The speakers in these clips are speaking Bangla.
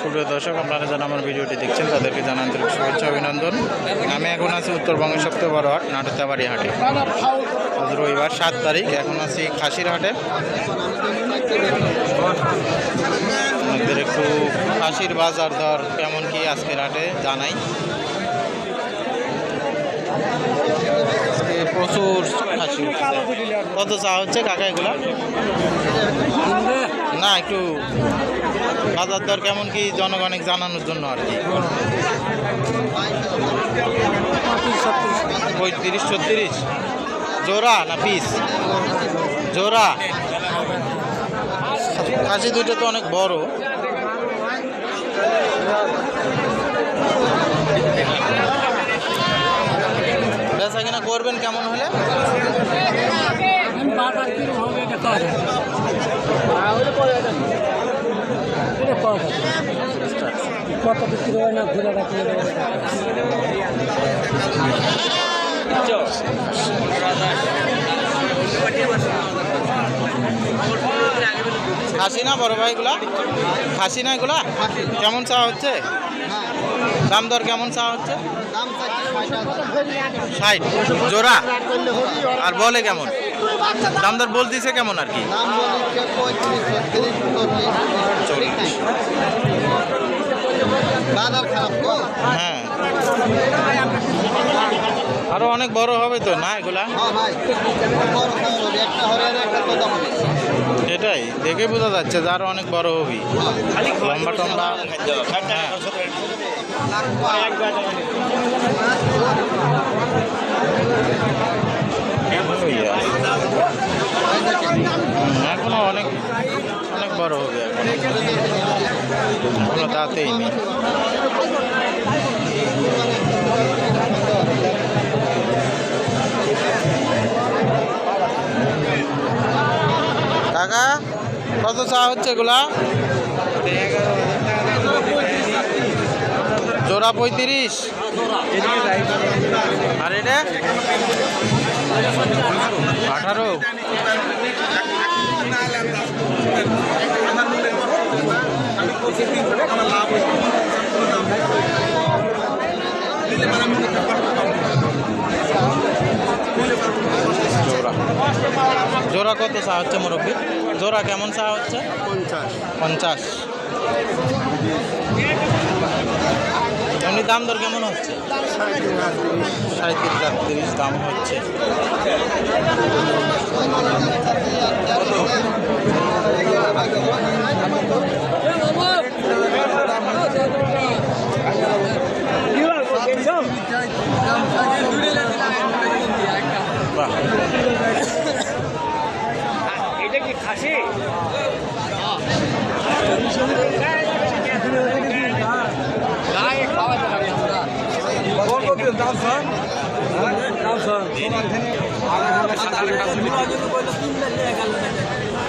সুপ্রিয় দর্শক, আপনারা যারা আমার ভিডিওটি দেখছেন, তাদেরকে জানান আন্তরিক শুভেচ্ছা, অভিনন্দন। আমি এখন আছি উত্তরবঙ্গের সবচেয়ে বড় হাট নাটুতাবাড়ি হাটে। আজ রবিবার সাত তারিখ, এখন আছি খাসির হাটে। আপনাদের একটু খাসির বাজার দর কেমন কি আজকের হাটে, জানাই। প্রচুর। কত চা হচ্ছে কাকা এগুলা? না, একটু বাজার দর কেমন কি জনগণের জানানোর জন্য আর কি। পঁয়ত্রিশ, ছত্রিশ? জোড়া না পিস? জোড়া। খাসি দুটো তো অনেক বড়। বেচা কিনা করবেন কেমন হলে? কত বিক্রি হয় না ঘুরে রাখি খাসি না বড় ভাইগুলা খাসি না এগুলা? কেমন চা হচ্ছে? দাম দর কেমন চা হচ্ছে? ষাট। জোড়া? আর বলে কেমন? দাম দর বলতেছে কেমন আর কি? হ্যাঁ। আরও অনেক বড় হবে তো না এগুলা? এটাই দেখে বোঝা যাচ্ছে যে আরও অনেক বড় হবি। লম্বা টম্বা হ্যাঁ। এখনও অনেক অনেক বড় হবে এখন। কোনো দাঁতেই নেই। কাকা কত চা হচ্ছে এগুলা? জোড়া পঁয়ত্রিশ। আর এটা? আঠারো। জোড়া। কত চা হচ্ছে মুরব্বী? জোড়া কেমন চা হচ্ছে? পঞ্চাশ। এমনি দাম দর কেমন হচ্ছে? সাঁত্রিশ আটত্রিশ দাম হচ্ছে। বাহ এটা কি খাসি?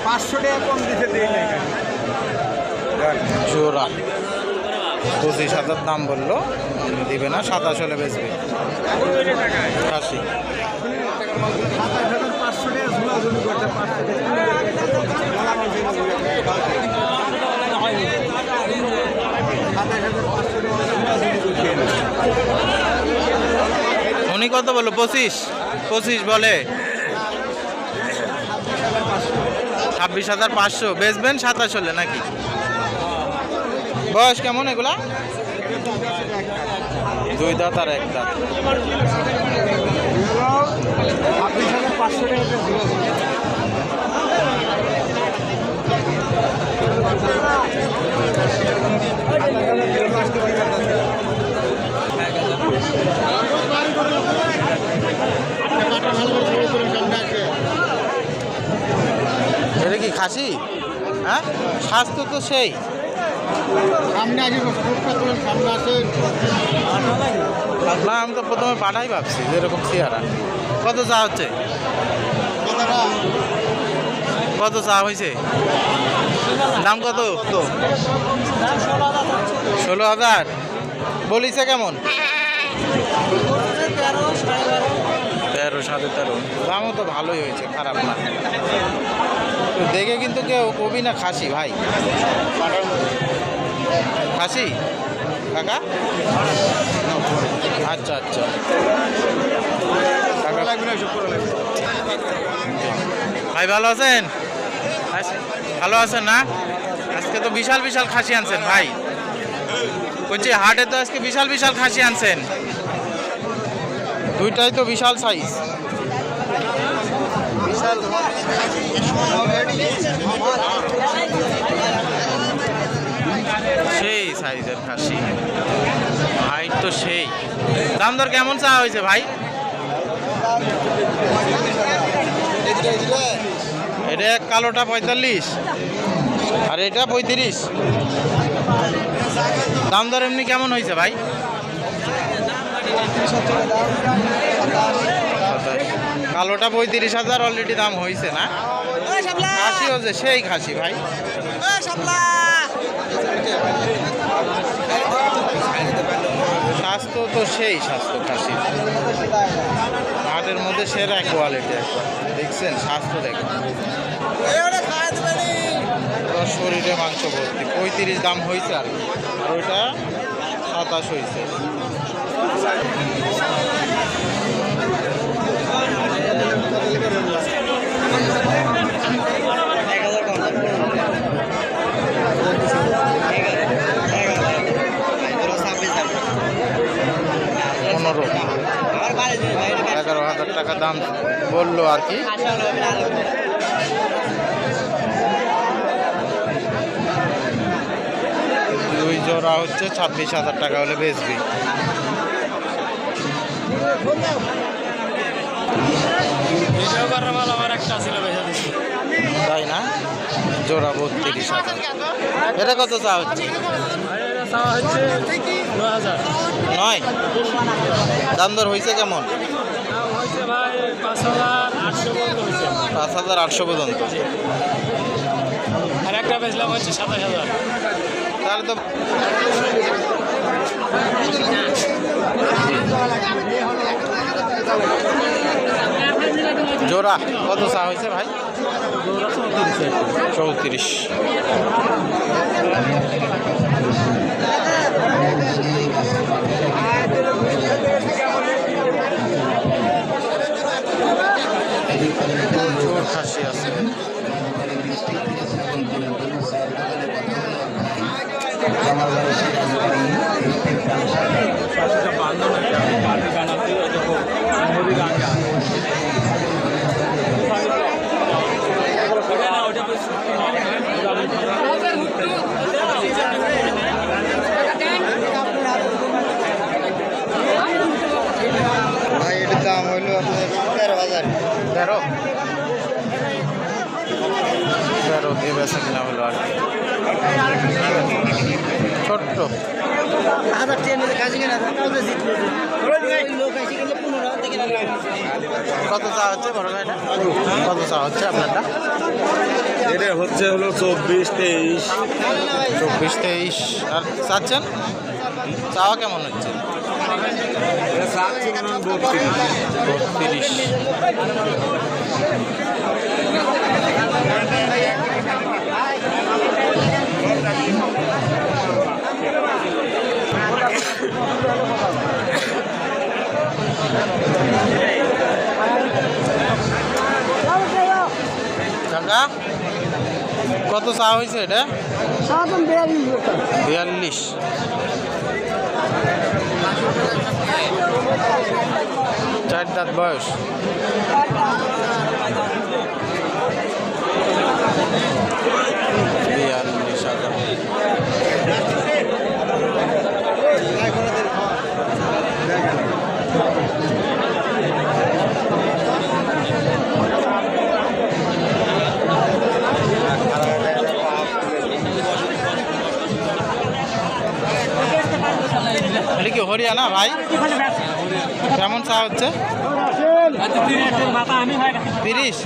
পাঁচশো টাকা কম দিতে দিই জোড়া। পঁচিশ হাজার দাম বলল দিবে না সাতাশ হলে বেচবে। খাসি। পাঁচশো টাকা করতে পাঁচশো উনি কত বলল? পঁচিশ। পঁচিশ বলে। ছাব্বিশ হাজার পাঁচশো। বেচবেন সাতাশ হলে নাকি? বয়স কেমন এগুলা? দুই দাঁত আর এক দাঁত। খাসি? হ্যাঁ? স্বাস্থ্য তো সেই। সামনে আগে সামনে আসে না আমি তো প্রথমে পাঠাই ভাবছি যেরকম চেহারা কত চা হচ্ছে? কত চা হয়েছে? দাম কত? ষোলো হাজার। বলিছে কেমন? তেরো সাড়ে তেরো। দামও তো ভালোই হয়েছে খারাপ না। তো দেখে কিন্তু কেউ কবি না খাসি, ভাই? খাসি? কাকা? আচ্ছা আচ্ছা। ভাই, ভালো আছেন? ভালো আছেন না? আজকে তো বিশাল বিশাল খাসি আনছেন, ভাই। বলছি হাটে তো আজকে বিশাল বিশাল খাসি আনছেন। দুইটাই তো বিশাল সাইজ বিশাল। সেই সাইজের খাসি। হাইট তো সেই। দাম দর কেমন চা হয়েছে ভাই? এটা কালোটা পঁয়তাল্লিশ। আর এটা পঁয়ত্রিশ। দাম দর এমনি কেমন হয়েছে ভাই? কালোটা পঁয়ত্রিশ হাজার অলরেডি দাম হয়েছে না? খাসি হচ্ছে সেই খাসি ভাই। স্বাস্থ্য তো সেই স্বাস্থ্য খাসি হাটের মধ্যে সেরা কোয়ালিটি দেখছেন স্বাস্থ্য দেখেন। শরীরে মাংস ভর্তি। পঁয়ত্রিশ দাম হয়েছে আর কি। আর ওইটা সাতাশ হয়েছে পনেরো এগারো হাজার টাকা দাম বলল আর কি। দুই জোড়া হচ্ছে ছাব্বিশ হাজার টাকা হলে বেচবি। তাই না? জোড়া বত্রিশ হাজার। এটা কত চা হচ্ছে? নয়। দাম দর হয়েছে কেমন? পাঁচ হাজার আটশো পর্যন্ত। আর একটা বেচলাম হচ্ছে সাতাশ হাজার। তাহলে তো জোড়া কত চা হয়েছে ভাই? চৌত্রিশ। প্রচুর খাসি আছে ভাই এটার দাম হইল আপনার তেরো হাজার তেরো তেরো দিয়ে বেচা কিনা হলো আর কি। কিনা লোক এসে গেলে কত চা হচ্ছে বড় ভাইটা কত চা হচ্ছে আপনারটা? এটা হচ্ছে হলো চব্বিশ তেইশ। চব্বিশ তেইশ। আর চাচ্ছেন? চাওয়া কেমন হচ্ছে? বত্রিশ। কাকা কত চা হয়েছে এটা? বিয়াল্লিশ। চার দাঁত বয়স। কি হরিয়ানা? ভাই? কেমন চা হচ্ছে? তিরিশ?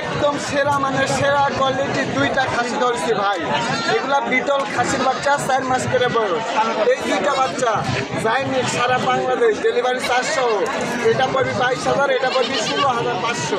একদম সেরা মানে সেরা কোয়ালিটির দুইটা খাসি ধরছি ভাই। এগুলা বিটল খাসির বাচ্চা, চার মাস করে বয়স। এই দুইটা বাচ্চা যায়নি সারা বাংলাদেশ ডেলিভারি চারশো। এটা পড়বি বাইশ হাজার, এটা পড়বি ষোলো হাজার পাঁচশো।